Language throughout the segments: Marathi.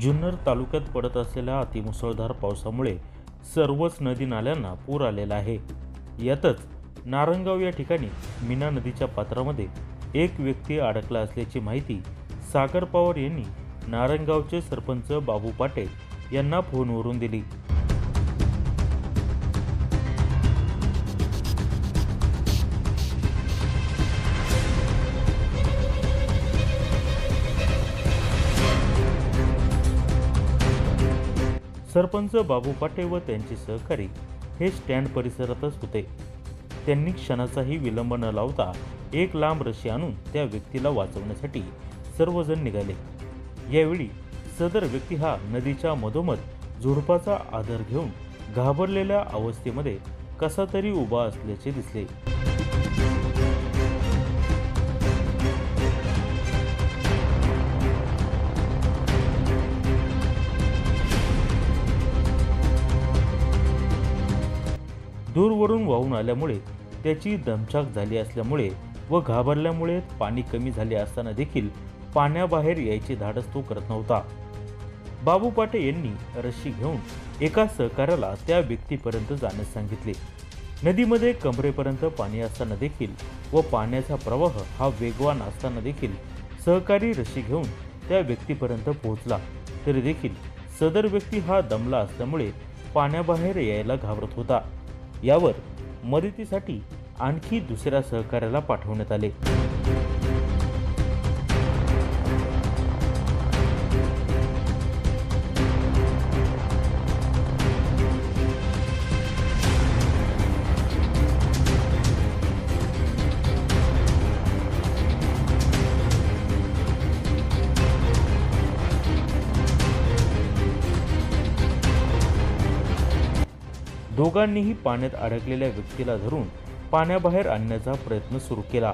जुन्नर तालुक्यात पडत असलेल्या अतिमुसळधार पावसामुळे सर्वच नदी नाल्यांना पूर आलेला आहे. यातच नारंगाव या ठिकाणी मीना नदीच्या पात्रामध्ये एक व्यक्ती अडकला असल्याची माहिती सागर पवार यांनी नारंगावचे सरपंच बाबू पाटे यांना फोनवरून दिली. सरपंच बाबू पाटे व त्यांचे सहकारी हे स्टँड परिसरातच होते. त्यांनी क्षणाचाही विलंब न लावता एक लांब रशी आणून त्या व्यक्तीला वाचवण्यासाठी सर्वजण निघाले. यावेळी सदर व्यक्ती हा नदीच्या मधोमध झुडपाचा आधार घेऊन घाबरलेल्या अवस्थेमध्ये कसा तरी उभा असल्याचे दिसले. दूरवरून वाहून आल्यामुळे त्याची दमछाक झाली असल्यामुळे व घाबरल्यामुळे पाणी कमी झाले असताना देखील पाण्याबाहेर यायचे धाडस तो करत नव्हता. बाबू पाटे यांनी रस्सी घेऊन एका सहकार्याला त्या व्यक्तीपर्यंत जाण्यास सांगितले. नदीमध्ये कमरेपर्यंत पाणी असताना देखील व पाण्याचा प्रवाह हा वेगवान असताना देखील सहकारी रशी घेऊन त्या व्यक्तीपर्यंत पोहोचला. तरी देखील सदर व्यक्ती हा दमला असल्यामुळे पाण्याबाहेर यायला घाबरत होता. यावर मदतीसाठी आणखी दुसऱ्या सहकार्याला पाठवण्यात आले. दोघांनीही पाण्यात अडकलेल्या व्यक्तीला धरून पाण्याबाहेर आणण्याचा प्रयत्न सुरू केला.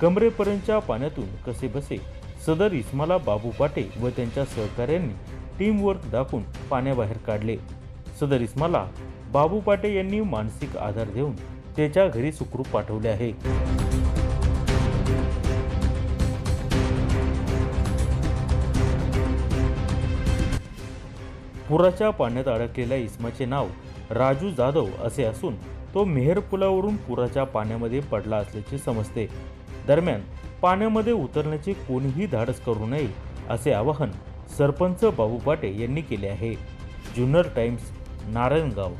कमरेपर्यंतच्या पाण्यातून कसे बसे सदर इस्माला बाबू पाटे व त्यांच्या सहकाऱ्यांनी टीमवर्क दाखवून पाण्याबाहेर काढले. सदर इस्माला बाबू पाटे यांनी मानसिक आधार देऊन त्याच्या घरी सुखरूप पाठवले आहे. पुराच्या पाण्यात अडकलेल्या इस्माचे नाव राजू जाधव असे असून तो मेहर पुलावरून पुराच्या पाण्यामध्ये पडला असल्याचे समजते. दरम्यान पाण्यामध्ये उतरण्याचे कोणीही धाडस करू नये असे आवाहन सरपंच बाबू पाटे यांनी केले आहे. जुन्नर टाइम्स नारायणगाव.